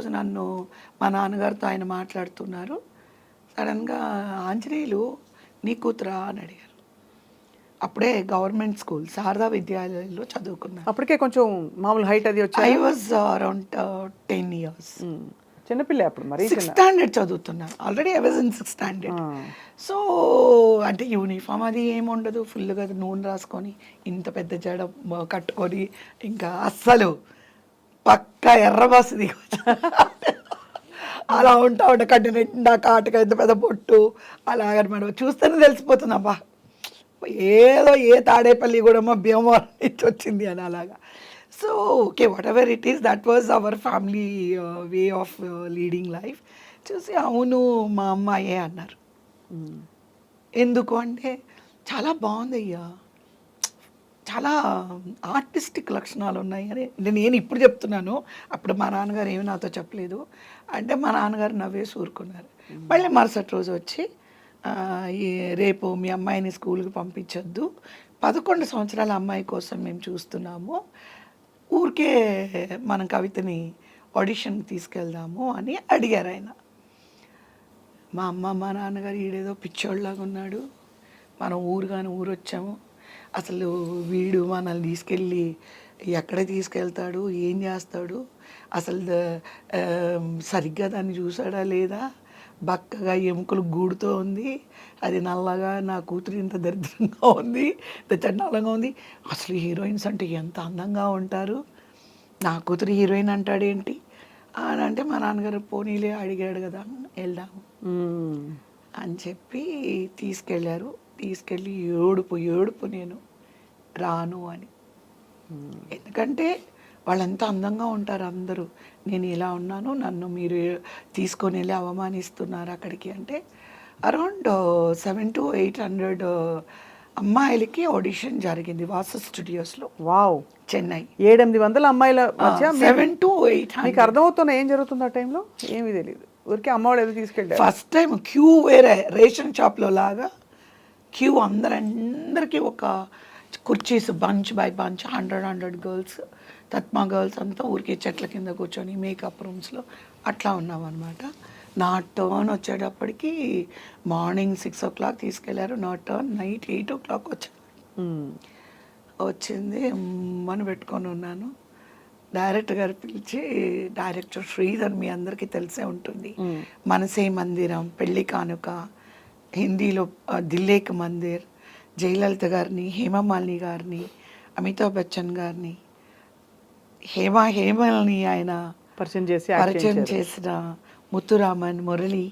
రోజు నన్ను మా నాన్నగారితో ఆయన మాట్లాడుతున్నారు. సడన్గా ఆంజనేయులు నీ కూతురా? అని అడిగారు. అప్పుడే గవర్నమెంట్ స్కూల్ శారదా విద్యాలయంలో చదువుకున్నాను అప్పటికే కొంచెం మామూలు హైట్ అది వచ్చి? I was around ten years చిన్నపిల్ల అప్పుడు మరి సిక్స్త్ స్టాండర్డ్ చదువుతున్నాను already I was in sixth standard so అంటే యూనిఫామ్ అది ఏముండదు ఫుల్గా నూనె రాసుకొని ఇంత పెద్ద జడ కట్టుకొని ఇంకా అస్సలు పక్క ఎర్ర బస్సు దిగొచ్చు అలా ఉంటా ఉంటా కట్టిన నిండా కాటుక ఇంత పెద్ద పొట్టు అలాగనమాట చూస్తేనే తెలిసిపోతుంది అబ్బా ఏదో ఏ తాడేపల్లి కూడా మా భీమవరం నుంచి వచ్చింది అని అలాగా. So okay whatever it is that was our family way of leading life చూసి అవును మా అమ్మాయే అన్నారు. ఎందుకు అంటే చాలా బాగుంది అయ్యా చాలా ఆర్టిస్టిక్ లక్షణాలు ఉన్నాయి. అని అంటే నేను ఇప్పుడు చెప్తున్నాను? అప్పుడు మా నాన్నగారు ఏమి నాతో చెప్పలేదు. అంటే మా నాన్నగారు నవ్వేసి ఊరుకున్నారు మళ్ళీ మరుసటి రోజు వచ్చి ఈ రేపు మీ అమ్మాయిని స్కూల్కి పంపించొద్దు. పదకొండు సంవత్సరాల అమ్మాయి కోసం మేము చూస్తున్నాము. ఊరికే మనం కవితని ఆడిషన్కి తీసుకెళ్దాము అని అడిగారు ఆయన. మా అమ్మ మా నాన్నగారు ఈడేదో పిచ్చోళ్ళలాగా ఉన్నాడు. మనం ఊరు కానీ ఊరు వచ్చాము అసలు వీడు మనల్ని తీసుకెళ్ళి ఎక్కడ తీసుకెళ్తాడు ఏం చేస్తాడు అసలు సరిగ్గా దాన్ని చూసాడా లేదా? బక్కగా ఎముకలు గూడుతో ఉంది. అది నల్లగా నా కూతురు ఇంత దరిద్రంగా ఉంది ఇంత చండాలంగా ఉంది. అసలు హీరోయిన్స్ అంటే ఎంత అందంగా ఉంటారు? నా కూతురు హీరోయిన్ అంటాడేంటి అని అంటే మా నాన్నగారు పోనీలే అడిగాడు కదా వెళ్దాము. అని చెప్పి తీసుకెళ్ళారు. తీసుకెళ్ళి ఏడుపు ఏడుపు నేను రాను అని. ఎందుకంటే వాళ్ళంతా అందంగా ఉంటారు అందరూ. నేను ఇలా ఉన్నాను నన్ను మీరు తీసుకొని వెళ్ళి అవమానిస్తున్నారు అక్కడికి అంటే around seven to eight hundred అమ్మాయిలకి ఆడిషన్ జరిగింది వాసు స్టూడియోస్లో. వావ్. చెన్నై. ఏడెనిమిది వందల అమ్మాయిల మధ్య సెవెన్ టు ఎయిట్ మీకు అర్థమవుతున్నా ఏం జరుగుతుంది ఆ టైంలో? ఏమీ తెలియదు ఊరికే అమ్మవాడు ఏదో తీసుకెళ్ళారు. ఫస్ట్ టైం క్యూ వేరే రేషన్ షాప్లో లాగా క్యూ అందరందరికీ ఒక కుర్చీస్ bunch by bunch hundred hundred girls తత్మా girls అంతా ఊరికే చెట్ల కింద కూర్చొని మేకప్ రూమ్స్లో అట్లా ఉన్నాం అనమాట నా టర్న్ వచ్చేటప్పటికి మార్నింగ్ సిక్స్ ఓ క్లాక్ తీసుకెళ్ళారు. నా turn night eight o'clock వచ్చాను మ్మ్. వచ్చింది. మన పెట్టుకొని ఉన్నాను. డైరెక్టర్ గారు పిలిచి డైరెక్టర్ శ్రీధర్ మీ అందరికీ తెలిసే ఉంటుంది. మనసే మందిరం పెళ్ళి కానుక హిందీలో దిల్లేక్ మందిర్ జయలలిత గారిని హేమమాలిని గారిని అమితాబ్ బచ్చన్ గారిని హేమ హేమల్ని ఆయన పరిచయం చేసి పరిచయం. చేసిన ముత్తురామన్ మురళి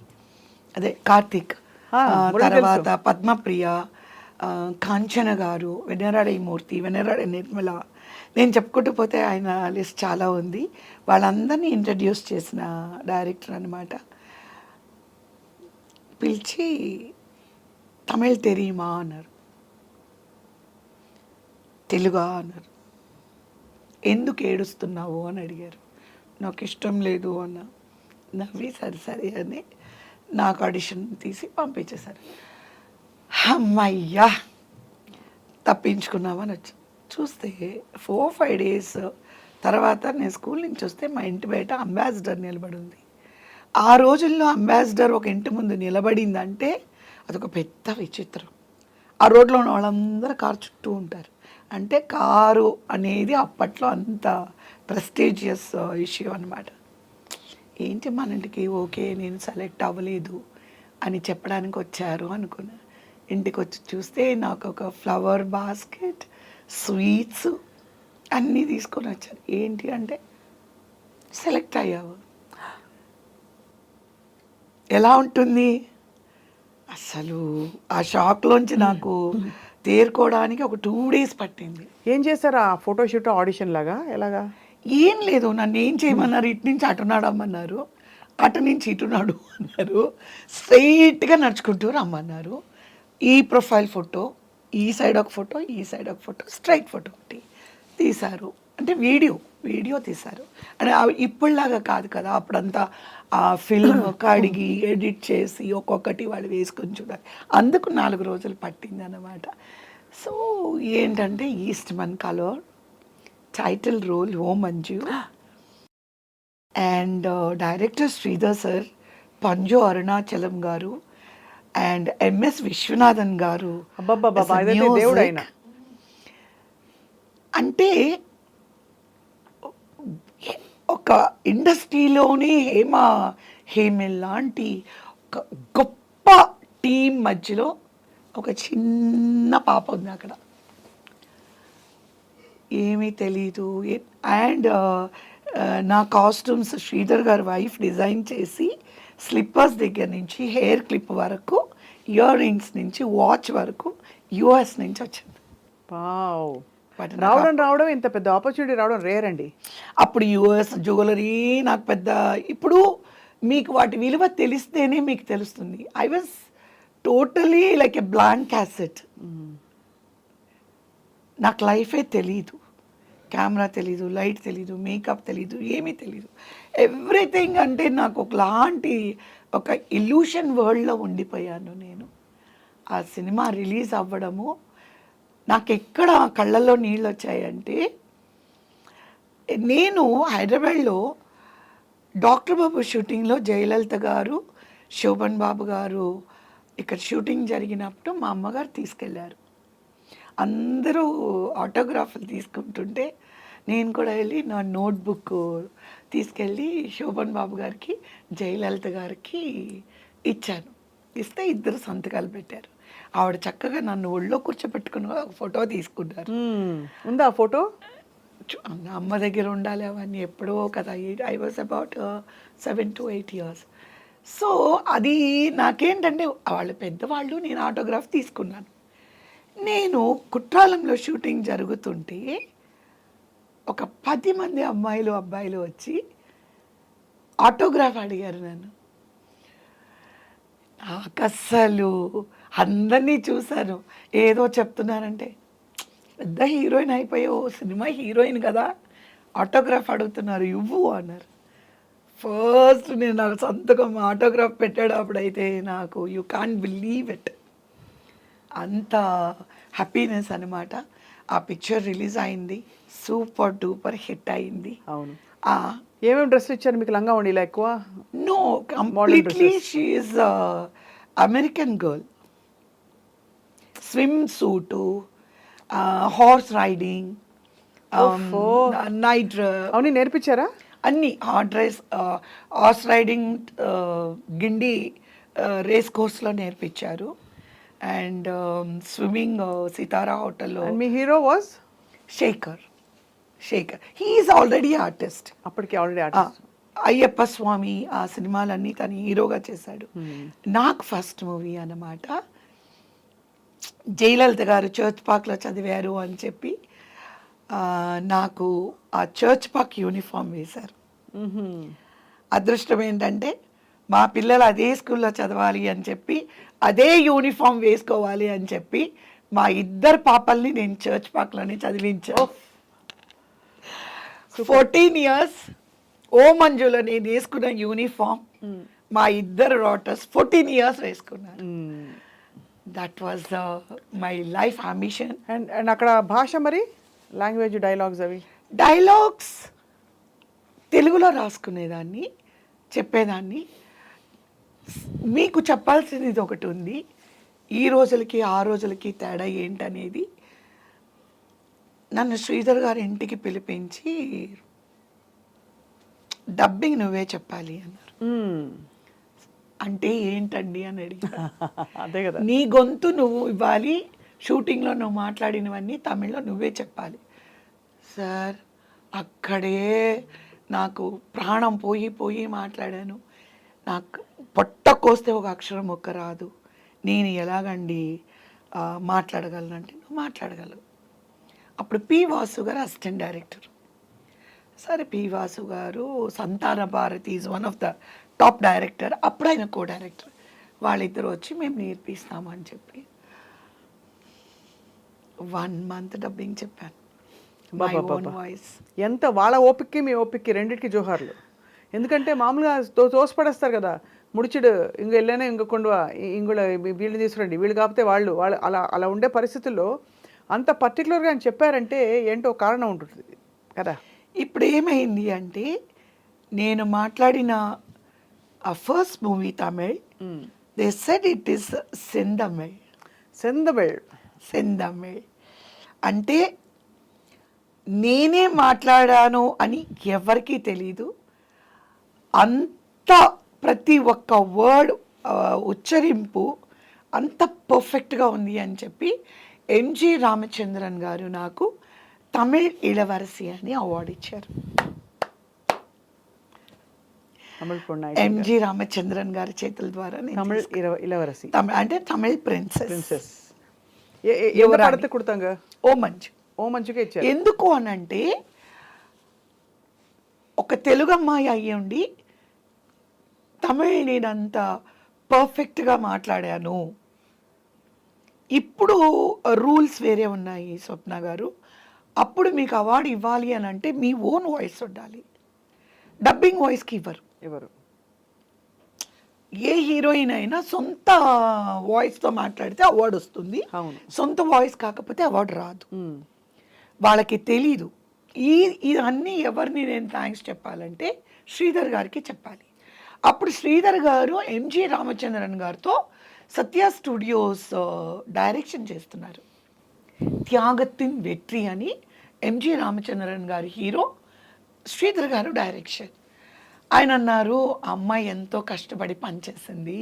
అదే కార్తిక్ తర్వాత పద్మప్రియ కాంచన గారు వెనరాడే మూర్తి వెనరాడే నిర్మల. నేను చెప్పుకుంటూ పోతే ఆయన లిస్ట్ చాలా ఉంది. వాళ్ళందరినీ ఇంట్రడ్యూస్ చేసిన డైరెక్టర్ అనమాట పిలిచి తమిళ్ తెరీమా అన్నారు. తెలుగా అన్నారు. ఎందుకు ఏడుస్తున్నావు అని అడిగారు. నాకు ఇష్టం లేదు అన్న నవ్వి సరే సరే అని నాకు ఆడిషన్ తీసి పంపించేశారు. అమ్మయ్యా తప్పించుకున్నామని వచ్చి చూస్తే ఫోర్ ఫైవ్ డేస్ తర్వాత నేను స్కూల్ నుంచి వస్తే మా ఇంటి బయట అంబాసిడర్ నిలబడి ఉంది. ఆ రోజుల్లో అంబాసిడర్ ఒక ఇంటి ముందు నిలబడిందంటే అదొక పెద్ద విచిత్రం. ఆ రోడ్లో ఉన్న వాళ్ళందరూ కారు చుట్టూ ఉంటారు. అంటే కారు అనేది అప్పట్లో అంత ప్రెస్టీజియస్ ఇష్యూ అనమాట ఏంటి మన ఇంటికి ఓకే నేను సెలెక్ట్ అవ్వలేదు అని చెప్పడానికి వచ్చారు అనుకున్నా. ఇంటికి వచ్చి చూస్తే నాకు ఒక ఫ్లవర్ బాస్కెట్ స్వీట్స్ అన్నీ తీసుకొని వచ్చారు. ఏంటి అంటే సెలెక్ట్ అయ్యావు. ఎలా ఉంటుంది? అసలు ఆ షాక్లోంచి నాకు తేరుకోవడానికి ఒక టూ డేస్ పట్టింది. ఏం చేశారు? ఆ ఫోటోషూట్ ఆడిషన్ లాగా? ఎలాగా? ఏం లేదు. నన్ను ఏం చేయమన్నారు? ఇటు నుంచి అటు నడమన్నారు అటు నుంచి ఇటు నడు అన్నారు స్ట్రైట్గా నడుచుకుంటూ రమ్మన్నారు. ఈ ప్రొఫైల్ ఫోటో ఈ సైడ్ ఒక ఫోటో ఈ సైడ్ ఒక ఫోటో స్ట్రైట్ ఫోటో ఒకటి తీశారు. అంటే వీడియో వీడియో తీశారు. అంటే ఇప్పుడులాగా కాదు కదా. అప్పుడంతా ఆ ఫిల్మ్ కడిగి ఎడిట్ చేసి ఒక్కొక్కటి వాళ్ళు వేసుకొని చూడాలి. అందుకు నాలుగు రోజులు పట్టింది అన్నమాట సో ఏంటంటే Eastman colour title role oh Manju and director Sridhar sir Panju Arunachalam garu and MS Viswanathan గారు. అంటే ఒక ఇండస్ట్రీలోనే హేమ హేమిల్ లాంటి ఒక గొప్ప టీం మధ్యలో ఒక చిన్న పాప ఉంది అక్కడ. ఏమీ తెలీదు. అండ్ నా కాస్ట్యూమ్స్ శ్రీధర్ గారి వైఫ్ డిజైన్ చేసి స్లిప్పర్స్ దగ్గర నుంచి హెయిర్ క్లిప్ వరకు ఇయర్ రింగ్స్ నుంచి వాచ్ వరకు యుఎస్ నుంచి వచ్చింది. వావ్. రావడం రావడం ఇంత పెద్ద ఆపర్చునిటీ రావడం రేర్ అండి. అప్పుడు యుఎస్ జ్యువెలరీ నాకు పెద్ద ఇప్పుడు మీకు వాటి విలువ తెలిస్తేనే మీకు తెలుస్తుంది. I was totally like a blank cassette నాకు లైఫే తెలీదు. కెమెరా తెలీదు లైట్ తెలీదు మేకప్ తెలీదు ఏమీ తెలీదు. ఎవ్రీథింగ్ అంటే నాకు ఒకలాంటి ఒక ఇల్యూషన్ వరల్డ్లో ఉండిపోయాను నేను. ఆ సినిమా రిలీజ్ అవ్వడము నాకు ఎక్కడ కళ్ళల్లో నీళ్ళు వచ్చాయంటే నేను హైదరాబాద్లో డాక్టర్ బాబు షూటింగ్లో జయలలిత గారు శోభన్ బాబు గారు ఇక్కడ షూటింగ్ జరిగినప్పుడు మా అమ్మగారు తీసుకెళ్ళారు అందరూ ఆటోగ్రాఫ్లు తీసుకుంటుంటే నేను కూడా వెళ్ళి నా నోట్బుక్ తీసుకెళ్ళి శోభన్ బాబు గారికి జయలలిత గారికి ఇచ్చాను. ఇస్తే ఇద్దరు సంతకాలు పెట్టారు. ఆవిడ చక్కగా నన్ను ఒళ్ళో కూర్చోబెట్టుకుని ఒక ఫోటో తీసుకున్నారు. ఉందా ఫోటో? చు- అమ్మ దగ్గర ఉండాలి అవన్నీ ఎప్పుడో కదా. I was about seven to eight years. So అది నాకేంటంటే వాళ్ళు పెద్దవాళ్ళు నేను ఆటోగ్రాఫ్ తీసుకున్నాను. నేను కుట్రాలంలో షూటింగ్ జరుగుతుంటే ఒక పది మంది అమ్మాయిలు అబ్బాయిలు వచ్చి ఆటోగ్రాఫ్ అడిగారు నన్ను. నాకు అస్సలు అందరినీ చూశాను. ఏదో చెప్తున్నారంటే పెద్ద హీరోయిన్ అయిపోయావు సినిమా హీరోయిన్ కదా ఆటోగ్రాఫ్ అడుగుతున్నారు ఇవ్వు అన్నారు. ఫస్ట్ నేను నాకు సంతకం ఆటోగ్రాఫ్ పెట్టేటప్పుడైతే నాకు యూ కాన్ బిలీవ్ ఇట్. అంత హ్యాపీనెస్ అనమాట ఆ పిక్చర్ రిలీజ్ అయింది సూపర్ డూపర్ హిట్ అయింది. అవును. ఆ ఏమేమి డ్రెస్సులు ఇచ్చారు మీకు లంగా ఉండి ఇలా ఎక్కువ No, completely she is a Horse riding, um, night, uh, అవన్నీ నేర్పించారా? అన్ని. Heart race horse riding Guindy race కోర్స్లో నేర్పించారు. అండ్ స్విమ్మింగ్ సితారా హోటల్లో మీ hero was Shekhar Shekhar he's already artist అప్పటికి ఆల్రెడీ ఆర్టిస్ట్ అయ్యప్ప స్వామి ఆ సినిమాలన్నీ తను హీరోగా చేశాడు. నాకు ఫస్ట్ మూవీ అన్నమాట. జయలలిత గారు చర్చ్ పార్క్లో చదివారు అని చెప్పి నాకు ఆ చర్చ్ పార్క్ యూనిఫామ్ వేశారు. అదృష్టం ఏంటంటే మా పిల్లలు అదే స్కూల్లో చదవాలి అని చెప్పి అదే యూనిఫామ్ వేసుకోవాలి అని చెప్పి మా ఇద్దరు పాపల్ని నేను చర్చ్ పార్క్లోనే చదివించాను ఫోర్టీన్ ఇయర్స్ ఓ మంజులో నేను వేసుకున్న యూనిఫామ్ మా ఇద్దరు డాటర్స్ ఫోర్టీన్ ఇయర్స్ వేసుకున్నారు. That was my life ambition and and అక్కడ భాష మరి? లాంగ్వేజ్ డైలాగ్స్ అవి? డైలాగ్స్ తెలుగులో రాసుకునేదాన్ని చెప్పేదాన్ని. మీకు చెప్పాల్సింది ఇది ఒకటి ఉంది. ఈ రోజులకి ఆ రోజులకి తేడా ఏంటనేది నన్ను శ్రీధర్ గారి ఇంటికి పిలిపించి డబ్బింగ్ నువ్వే చెప్పాలి అన్నారు. అంటే ఏంటండి అని అడిగారు అదే కదా. నీ గొంతు నువ్వు ఇవ్వాలి షూటింగ్లో నువ్వు మాట్లాడినవన్నీ తమిళ్ళో నువ్వే చెప్పాలి. సార్ అక్కడే నాకు ప్రాణం పోయి పోయి మాట్లాడాను. నాకు పొట్ట కోస్తే ఒక అక్షరం ఒక్క రాదు. నేను ఎలాగండి ఆ, మాట్లాడగలనంటే నువ్వు మాట్లాడగలవు. అప్పుడు పి వాసు గారు అసిస్టెంట్ డైరెక్టర్. సరే పి వాసు గారు Santhana Bharathi is one of the top director అప్పుడు ఆయన కో డైరెక్టర్ వాళ్ళిద్దరు వచ్చి మేము నేర్పిస్తాము అని చెప్పి. వన్ మంత్ డబ్బింగ్ చెప్పాను. మై ఓన్ అబ్బబ్బబ్బా. వాయిస్ ఎంత వాళ్ళ ఓపిక్కి మీ ఓపిక్కి రెండింటికి జోహార్లు. ఎందుకంటే మామూలుగా తో తోసిపడేస్తారు కదా. ముడిచిడు ఇంక వెళ్ళానే ఇంక కొండు ఇంగుళ వీళ్ళు తీసుకురండి. వీళ్ళు కాకపోతే వాళ్ళు వాళ్ళు అలా అలా ఉండే పరిస్థితుల్లో అంత పర్టికులర్గా ఆయన చెప్పారంటే ఏంటో కారణం ఉంటుంది కదా. ఇప్పుడు ఏమైంది అంటే నేను మాట్లాడిన ఆ first movie Tamil they said it is Senthamizh సెందబెళ్ Senthamizh అంటే నేనే మాట్లాడాను అని ఎవరికీ తెలీదు అంత ప్రతి ఒక్క వర్డ్ ఉచ్చరింపు అంత పర్ఫెక్ట్గా ఉంది అని చెప్పి ఎంజి రామచంద్రన్ గారు నాకు తమిళ్ ఇళవరసి అని అవార్డు ఇచ్చారు ఎంజి రామచంద్రన్ గారి చేతుల ద్వారా తమిళ్ ఇలవరసి. అంటే తమిళ్ ప్రిన్సెస్. ప్రిన్సెస్. ఎంత యువరాణి. పడితే కుడతాంగ? ఓ మంచి. ఓ మంచిగా ఇచ్చారు. ఎందుకు అనంటే ఒక తెలుగు అమ్మాయి అయ్యి ఉండి తమిళ్ నేనంత పర్ఫెక్ట్గా మాట్లాడాను. ఇప్పుడు రూల్స్ వేరే ఉన్నాయి స్వప్న గారు. అప్పుడు మీకు అవార్డు ఇవ్వాలి అని అంటే మీ ఓన్ వాయిస్ ఉండాలి. డబ్బింగ్ వాయిస్కి ఇవ్వరు. ఎవరు? ఏ హీరోయిన్ అయినా సొంత వాయిస్తో మాట్లాడితే అవార్డు వస్తుంది. అవును. సొంత వాయిస్ కాకపోతే అవార్డు రాదు. వాళ్ళకి తెలీదు. ఈ ఇవన్నీ ఎవరిని నేను థ్యాంక్స్ చెప్పాలంటే శ్రీధర్ గారికి చెప్పాలి. అప్పుడు శ్రీధర్ గారు ఎంజి రామచంద్రన్ గారితో సత్య స్టూడియోస్ డైరెక్షన్ చేస్తున్నారు. త్యాగత్తిన్ వెట్రి అని ఎంజి రామచంద్రన్ గారి హీరో శ్రీధర్ గారు డైరెక్షన్. ఆయన అన్నారు "ఆ అమ్మాయి ఎంతో కష్టపడి పనిచేసింది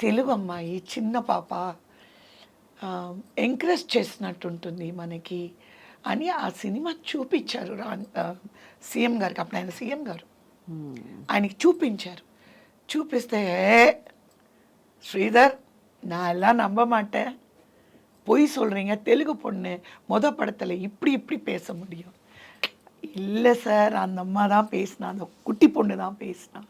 తెలుగు అమ్మాయి చిన్న పాప ఎంకరేజ్ చేసినట్టుంటుంది మనకి అని ఆ సినిమా చూపించారు రా సీఎం గారికి అప్పుడు ఆయన సీఎం గారు మ్మ్. ఆయనకి చూపించారు చూపిస్తే "ஏ, ஸ்ரீதர் நான் எல்லாம் நம்ப மாட்டேன் பொய் சொல்கிறீங்க தெலுங்கு பொண்ணு மொத படத்தில் இப்படி இப்படி பேச முடியும் இல்லை சார் அந்த அம்மா தான் பேசினா அந்த குட்டி பொண்ணு தான் பேசினா.